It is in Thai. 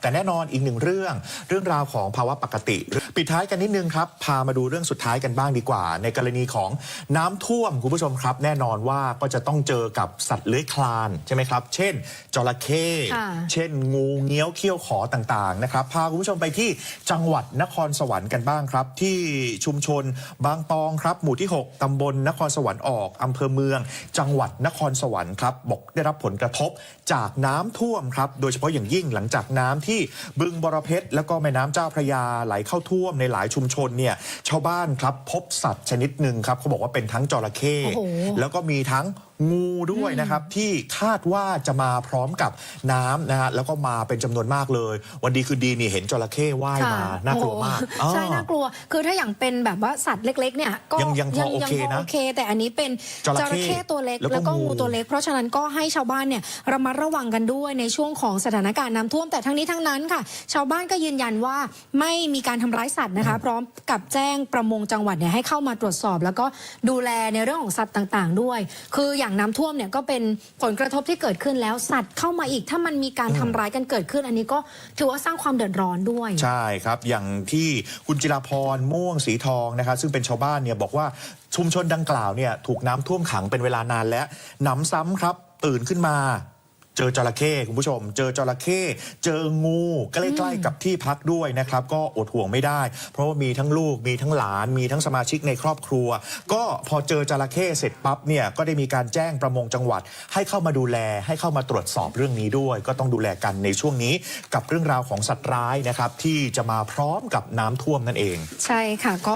แต่แน่นอนอีกหนึ่งเรื่องเรื่องราวของภาวะปกติ ปิดท้ายกันนิดนึงครับ พามาดูเรื่องสุดท้ายกันบ้างดีกว่า ในกรณีของน้ำท่วมคุณผู้ชมครับ แน่นอนว่าก็จะต้องเจอกับสัตว์เลื้อยคลานใช่ไหมครับ เช่น จระเข้ค่ะเช่น งูเงี้ยวเขี้ยวขอต่างๆนะครับพาคุณผู้ชมไปที่จังหวัดนครสวรรค์กันบ้างครับ ที่ชุมชนบางปองครับ หมู่ที่ 6ตำบลนครสวรรค์ออกอำเภอเมือง จังหวัดนครสวรรค์ครับบอกได้รับผลกระทบจากน้ำท่วมครับโดยเฉพาะอย่างยิ่งหลังจากน้ำที่บึงบรเพชรแล้วก็แม่น้ำเจ้าพระยาไหลเข้าท่วมในหลายชุมชนเนี่ยชาวบ้านครับพบสัตว์ชนิดหนึ่งครับเขาบอกว่าเป็นทั้งจระเข้โอ้โหแล้วก็มีทั้ง งูด้วยนะครับที่คาดว่าจะมาพร้อมกับน้ำนะฮะแล้วก็มาเป็นจำนวนมากเลย วันดีคือดีนี่เห็นจระเข้ว่ายมาค่ะน่ากลัวมากโอ้โหใช่อ่าน่ากลัว คือถ้าอย่างเป็นแบบว่าสัตว์เล็ก ๆ เนี่ยก็ยังยังพอโอเคนะโอเค แต่อันนี้เป็นจระเข้ตัวเล็ก แล้วก็แล้วก็งูงูตัวเล็ก เพราะฉะนั้นก็ให้ชาวบ้านเนี่ยระมัดระวังกันด้วยในช่วงของสถานการณ์น้ำท่วมแต่ทั้งนี้ทั้งนั้นค่ะ ชาวบ้านก็ยืนยันว่าไม่มีการทำร้ายสัตว์นะคะ พร้อมกับแจ้งประมงจังหวัดเนี่ยให้เข้ามาตรวจสอบ แล้วก็ดูแลในเรื่องของสัตว์ต่าง ๆ ด้วย คืออย่างน้ำท่วมเนี่ยก็เป็นผลกระทบที่เกิดขึ้นแล้วสัตว์เข้ามาอีก ถ้ามันมีการทำร้ายกันเกิดขึ้น อันนี้ก็ถือว่าสร้างความเดือดร้อนด้วย ใช่ครับ อย่างที่คุณจิราพรม่วงสีทองนะครับซึ่งเป็นชาวบ้านเนี่ยบอกว่าชุมชนดังกล่าวเนี่ยถูกน้ำท่วมขังเป็นเวลานานแล้วหนำซ้ำครับ ตื่นขึ้นมา เจอจระเข้คุณผู้ชม เจอจระเข้เจองูใกล้ๆกับที่พักด้วยนะครับ ก็อดห่วงไม่ได้ เพราะว่ามีทั้งลูกมีทั้งหลาน มีทั้งสมาชิกในครอบครัว ก็พอเจอจระเข้เสร็จปั๊บเนี่ยก็ได้มีการแจ้งประมงจังหวัด ให้เข้ามาดูแลให้เข้ามาตรวจสอบเรื่องนี้ด้วย ก็ต้องดูแลกันในช่วงนี้กับเรื่องราวของสัตว์ร้ายนะครับที่จะมาพร้อมกับน้ำท่วมนั่นเอง ใช่ค่ะก็